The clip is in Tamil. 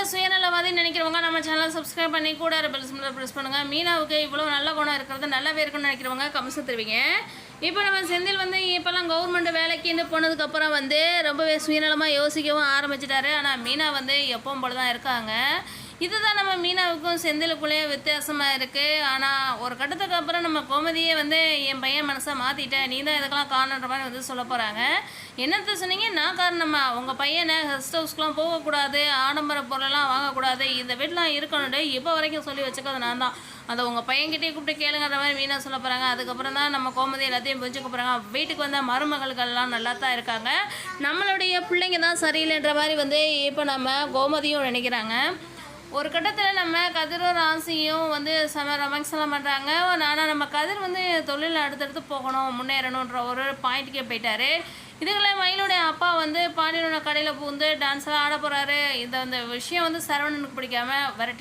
போல் சுயநலவாதி நினைக்கிறவங்க நம்ம சேனலை சப்ஸ்கிரைப் பண்ணி கூட பெல் சிம்பிளை ப்ரெஸ் பண்ணுங்கள் மீனாவுக்கு இவ்வளோ நல்ல குணம் இருக்கிறது நல்லாவே இருக்குன்னு நினைக்கிறவங்க கம்சம் தருவீங்க. இப்போ நம்ம செந்தில் வந்து இப்போல்லாம் கவர்மெண்ட் வேலைக்குன்னு போனதுக்கப்புறம் வந்து ரொம்பவே சுயநலமாக யோசிக்கவும் ஆரம்பிச்சிட்டாரு. ஆனால் மீனா வந்து எப்பவும் போல தான் இருக்காங்க. இதுதான் நம்ம மீனாவுக்கும் செந்திலுக்குள்ளேயே வித்தியாசமாக இருக்குது ஆனால் ஒரு கட்டத்துக்கு அப்புறம் நம்ம கோமதியே வந்து என் பையன் மனசை மாற்றிட்டேன் நீ தான் இதுக்கெல்லாம் காரணன்ற மாதிரி வந்து சொல்ல போகிறாங்க என்னத்த சொன்னீங்க? நான் காரணமா? உங்கள் பையனை கெஸ்ட் ஹவுஸ்க்குலாம் போகக்கூடாது ஆடம்பர பொருளெல்லாம் வாங்கக்கூடாது. இந்த வீட்டிலாம் இருக்கணும்னு இப்போ வரைக்கும் சொல்லி வச்சுக்கிறது நான் தான். அதை உங்கள் பையன்கிட்டே கூப்பிட்டு கேளுங்கிற மாதிரி மீனா சொல்ல போகிறாங்க அதுக்கப்புறம் தான் நம்ம கோமதி எல்லாத்தையும் புரிஞ்சுக்க போகிறாங்க வீட்டுக்கு வந்த மருமகள்கள்லாம் நல்லா தான் இருக்காங்க. நம்மளுடைய பிள்ளைங்க தான் சரியில்லைன்ற மாதிரி வந்து இப்போ நம்ம கோமதியும் நினைக்கிறாங்க. ஒரு கட்டத்தில் நம்ம கதிரும் ராசியும் வந்து செம ரொமான்ஸ் எல்லாம் பண்ணுறாங்க ஆனால் நம்ம கதிர் வந்து தொழிலில் அடுத்தடுத்து போகணும் முன்னேறணுன்ற ஒரு பாயிண்ட்டுக்கே போயிட்டாரு. இதுகளை மயிலுடைய அப்பா வந்து பாண்டியனோட கடையில் பூந்து டான்ஸ் எல்லாம் ஆட போகிறாரு இந்த விஷயம் வந்து சரவணனுக்கு பிடிக்காம விரட்டி